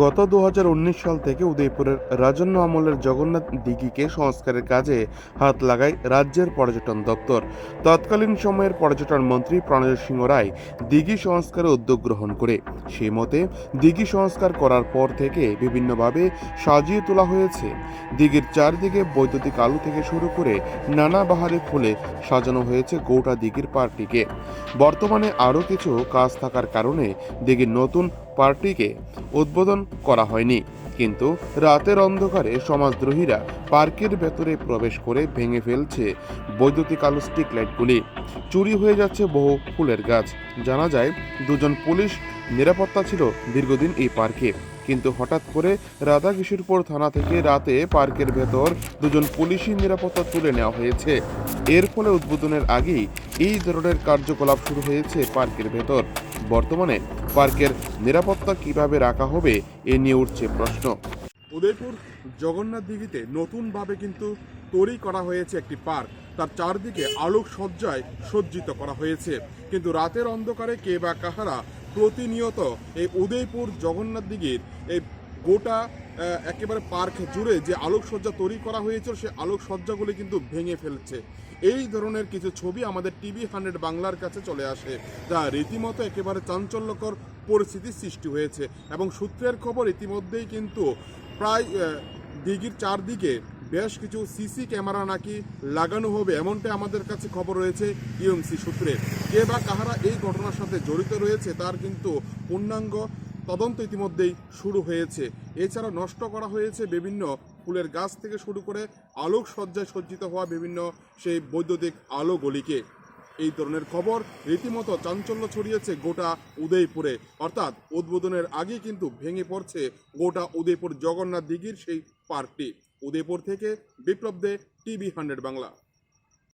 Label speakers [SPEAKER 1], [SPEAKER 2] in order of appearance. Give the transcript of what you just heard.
[SPEAKER 1] গত দু হাজার উনিশ সাল থেকে উদয়পুরের রাজন্য আমলের জগন্নাথ দিঘিকে সংস্কারের কাজে হাত লাগায় রাজ্যের পর্যটন দপ্তর। তৎকালীন সময়ের পর্যটন মন্ত্রী প্রণয় সিংহ রায় দিঘি সংস্কারে উদ্যোগ গ্রহণ করে। সেই মতে, দিঘি সংস্কার করার পর থেকে বিভিন্নভাবে সাজিয়ে তোলা হয়েছে। দিঘির চারদিকে বৈদ্যুতিক আলু থেকে শুরু করে নানা বাহারে ফুলে সাজানো হয়েছে গোটা দিঘির পার্কটিকে। বর্তমানে আরও কিছু কাজ থাকার কারণে দিঘির নতুন পার্কটিকে উদ্বোধন করা হয়নি। কিন্তু রাতের অন্ধকারে সমাজদ্রোহীরা পার্কের ভেতরে প্রবেশ করে ভেঙে ফেলছে বৈদ্যুতিক আলো স্টিক লাইটগুলি। চুরি হয়ে যাচ্ছে বহু ফুলের গাছ। জানা যায়, দুজন পুলিশ নিরাপত্তা ছিল দীর্ঘদিন এই পার্কে। কিন্তু হঠাৎ করে রাধাকিশোরপুর থানা থেকে রাতে পার্কের ভেতর দুজন পুলিশি নিরাপত্তা তুলে নেওয়া হয়েছে। এর ফলে উদ্বোধনের আগেই এই ধরনের কার্যকলাপ শুরু হয়েছে পার্কের ভেতর। বর্তমানে পার্কের নিরাপত্তা কীভাবে রাখা হবে, এ নিয়ে উঠছে প্রশ্ন। উদয়পুর জগন্নাথ দিঘিতে নতুনভাবে কিন্তু তৈরি করা হয়েছে একটি পার্ক। তার চারদিকে আলোক সজ্জায় সজ্জিত করা হয়েছে। কিন্তু রাতের অন্ধকারে কে বা কাহারা প্রতিনিয়ত এই উদয়পুর জগন্নাথ দিঘির এই গোটা একেবারে পার্ক জুড়ে যে আলোকসজ্জা তৈরি করা হয়েছিল, সেই আলোকসজ্জাগুলি কিন্তু ভেঙে ফেলছে। এই ধরনের কিছু ছবি আমাদের টিভি হান্ড্রেড বাংলার কাছে চলে আসে, যা রীতিমতো একেবারে চাঞ্চল্যকর পরিস্থিতির সৃষ্টি হয়েছে। এবং সূত্রের খবর, ইতিমধ্যেই কিন্তু প্রায় দিঘির চারদিকে বেশ কিছু সিসি ক্যামেরা নাকি লাগানো হবে এমনটাই আমাদের কাছে খবর রয়েছে ইউএমসি সূত্রে। কে বা কাহারা এই ঘটনার সাথে জড়িত রয়েছে তার কিন্তু পূর্ণাঙ্গ তদন্ত ইতিমধ্যেই শুরু হয়েছে। এছাড়া নষ্ট করা হয়েছে বিভিন্ন ফুলের গাছ থেকে শুরু করে আলোক সজ্জায় সজ্জিত হওয়া বিভিন্ন সেই বৈদ্যুতিক আলোগুলিকে। এই ধরনের খবর রীতিমতো চাঞ্চল্য ছড়িয়েছে গোটা উদয়পুরে। অর্থাৎ উদ্বোধনের আগেই কিন্তু ভেঙে পড়ছে গোটা উদয়পুর জগন্নাথ দিঘির সেই পার্কটি। উদয়পুর থেকে বিপ্লব দে টিভি হান্ড্রেড বাংলা।